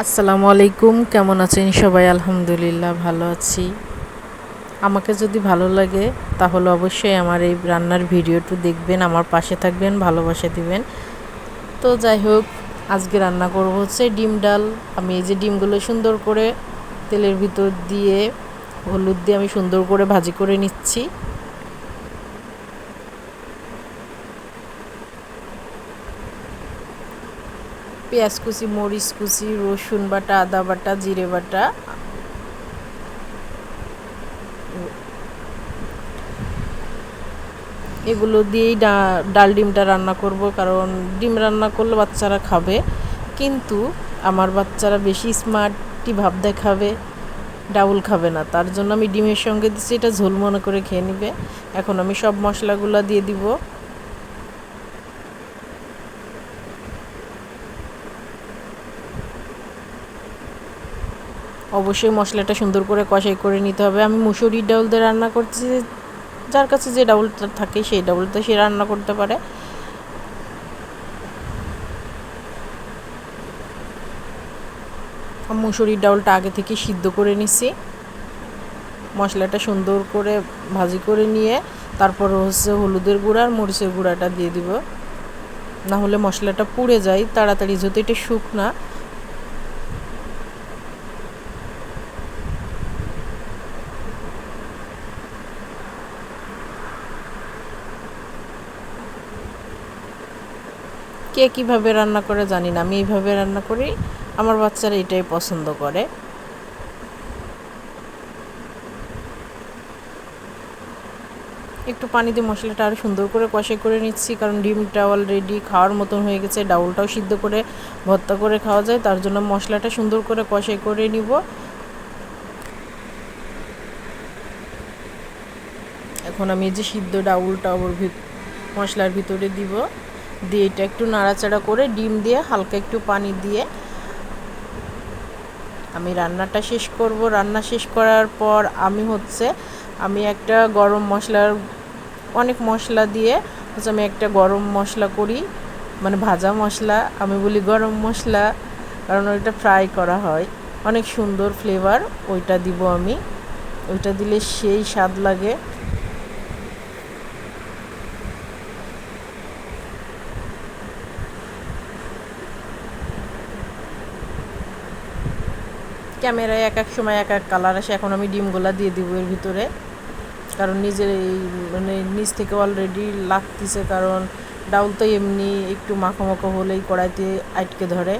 আসসালামু আলাইকুম, কেমন আছেন সবাই? আলহামদুলিল্লাহ, ভালো আছি। আমাকে যদি ভালো লাগে, তাহলে অবশ্যই আমার এই রান্নার ভিডিওটি দেখবেন, আমার পাশে থাকবেন, ভালোবাসা দিবেন। তো যাই হোক, আজকে রান্না করব হচ্ছে ডিম ডাল। আমি এই যে ডিমগুলো সুন্দর করে তেলের ভিতর দিয়ে, হলুদ দিয়ে আমি সুন্দর করে ভাজি করে নিচ্ছি। পেঁয়াজ কুচি, মরিচ কুচি, রসুন বাটা, আদা বাটা, জিরে বাটা। এগুলো দিয়েই ডাল ডিমটা রান্না করব, কারণ ডিম রান্না করলে বাচ্চারা খাবে। কিন্তু আমার বাচ্চারা বেশি স্মার্টটি ভাব দেখাবে, ডাউল খাবে না। তার জন্য আমি ডিমের সঙ্গে দিচ্ছি, এটা ঝোল মনে করে খেয়ে নিবে। এখন আমি সব মশলাগুলো দিয়ে দিব। অবশ্যই মশলাটা সুন্দর করে কষাই করে নিতে হবে। আমি মুসুরির ডাউল দিয়ে রান্না করছি যার কাছে যে ডাউলটা থাকে সেই ডাউলটা সে রান্না করতে পারে। মুসুরির ডাউলটা আগে থেকে সিদ্ধ করে নিছি। মশলাটা সুন্দর করে ভাজি করে নিয়ে তারপর হচ্ছে হলুদের গুঁড়া আর মরিচের গুঁড়াটা দিয়ে দিব। না হলে মশলাটা পুড়ে যায়, তাড়াতাড়ি যদি এটা শুকনা কে কীভাবে রান্না করে জানি না। আমি এইভাবে রান্না করি। আমার বাচ্চারা এটাই পছন্দ করে। একটু পানি দিয়ে মশলাটা আরও সুন্দর করে কষাই করে নিচ্ছি, কারণ ডিমটা অলরেডি খাওয়ার মতন হয়ে গেছে। ডাউলটাও সিদ্ধ করে ভর্তা করে খাওয়া যায়, তার জন্য মশলাটা সুন্দর করে কষাই করে নিব। এখন আমি যে সিদ্ধ ডাউলটা ওর মশলার ভিতরে দিব। দিয়ে এটা একটু নাড়াচাড়া করে ডিম দিয়ে হালকা একটু পানি দিয়ে আমি রান্নাটা শেষ করব। রান্না শেষ করার পর আমি হচ্ছে, আমি একটা গরম মশলার, অনেক মশলা দিয়ে হচ্ছে আমি একটা গরম মশলা করি মানে ভাজা মশলা, আমি বলি গরম মশলা, কারণ ওইটা ফ্রাই করা হয়। অনেক সুন্দর ফ্লেভার, ওইটা দিব আমি। ওইটা দিলে সেই স্বাদ লাগে। ক্যামেরায় এক এক সময় এক এক কালার আসে, এখন আমি ডিমগুলা দিয়ে দিব এর ভিতরে। কারণ নিজের এই মানে নিচ থেকে অলরেডি লাগতেছে, কারণ ডাউল তো এমনি একটু মাখো মাখো হলেই কড়াইতে আটকে ধরে।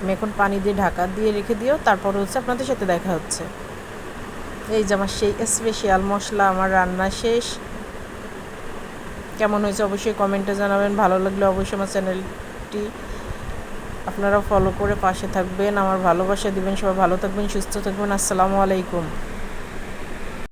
আমি এখন পানি দিয়ে ঢাকা দিয়ে রেখে দিও, তারপর হচ্ছে আপনাদের সাথে দেখা হচ্ছে। এই যে আমার সেই স্পেশাল মশলা, আমার রান্না শেষ। কেমন হয়েছে অবশ্যই কমেন্টে জানাবেন। ভালো লাগলে অবশ্যই আমার চ্যানেলটি আপনারা ফলো করে পাশে থাকবেন। আমার ভালোবাসা দিবেন। সবাই ভালো থাকবেন, সুস্থ থাকবেন। আসসালামু আলাইকুম।